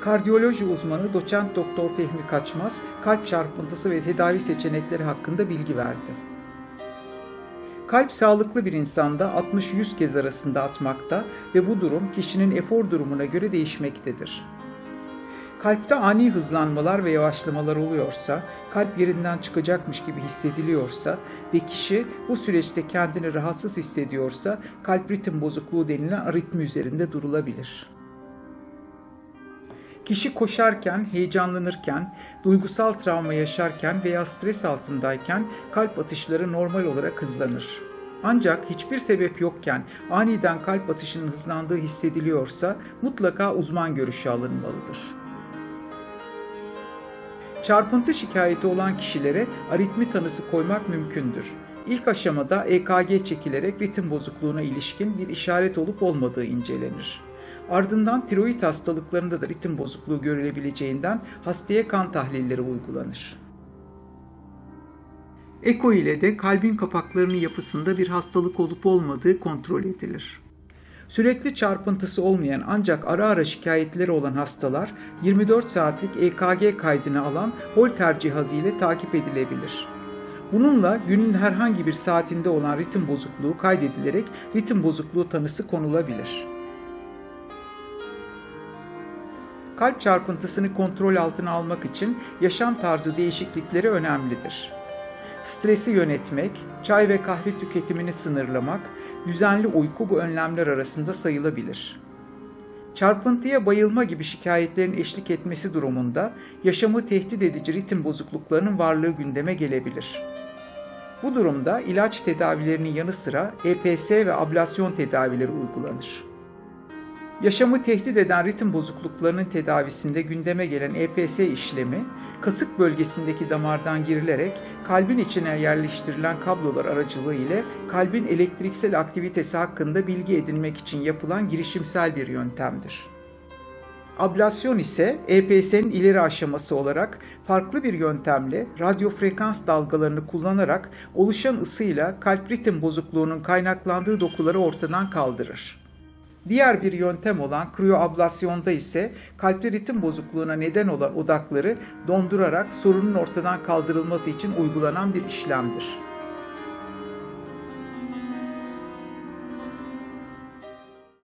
Kardiyoloji uzmanı doçent doktor Fehmi Kaçmaz, kalp çarpıntısı ve tedavi seçenekleri hakkında bilgi verdi. Kalp sağlıklı bir insanda 60-100 kez arasında atmakta ve bu durum kişinin efor durumuna göre değişmektedir. Kalpte ani hızlanmalar ve yavaşlamalar oluyorsa, kalp yerinden çıkacakmış gibi hissediliyorsa ve kişi bu süreçte kendini rahatsız hissediyorsa kalp ritim bozukluğu denilen aritmi üzerinde durulabilir. Kişi koşarken, heyecanlanırken, duygusal travma yaşarken veya stres altındayken kalp atışları normal olarak hızlanır. Ancak hiçbir sebep yokken aniden kalp atışının hızlandığı hissediliyorsa mutlaka uzman görüşü alınmalıdır. Çarpıntı şikayeti olan kişilere aritmi tanısı koymak mümkündür. İlk aşamada EKG çekilerek ritim bozukluğuna ilişkin bir işaret olup olmadığı incelenir. Ardından tiroid hastalıklarında da ritim bozukluğu görülebileceğinden hastaya kan tahlilleri uygulanır. Eko ile de kalbin kapaklarının yapısında bir hastalık olup olmadığı kontrol edilir. Sürekli çarpıntısı olmayan ancak ara ara şikayetleri olan hastalar 24 saatlik EKG kaydını alan Holter cihazı ile takip edilebilir. Bununla günün herhangi bir saatinde olan ritim bozukluğu kaydedilerek ritim bozukluğu tanısı konulabilir. Kalp çarpıntısını kontrol altına almak için yaşam tarzı değişiklikleri önemlidir. Stresi yönetmek, çay ve kahve tüketimini sınırlamak, düzenli uyku bu önlemler arasında sayılabilir. Çarpıntıya bayılma gibi şikayetlerin eşlik etmesi durumunda yaşamı tehdit edici ritim bozukluklarının varlığı gündeme gelebilir. Bu durumda ilaç tedavilerinin yanı sıra EPS ve ablasyon tedavileri uygulanır. Yaşamı tehdit eden ritim bozukluklarının tedavisinde gündeme gelen EPS işlemi, kasık bölgesindeki damardan girilerek kalbin içine yerleştirilen kablolar aracılığı ile kalbin elektriksel aktivitesi hakkında bilgi edinmek için yapılan girişimsel bir yöntemdir. Ablasyon ise EPS'nin ileri aşaması olarak farklı bir yöntemle radyo frekans dalgalarını kullanarak oluşan ısıyla kalp ritim bozukluğunun kaynaklandığı dokuları ortadan kaldırır. Diğer bir yöntem olan kriyoablasyonda ise kalpli ritim bozukluğuna neden olan odakları dondurarak sorunun ortadan kaldırılması için uygulanan bir işlemdir.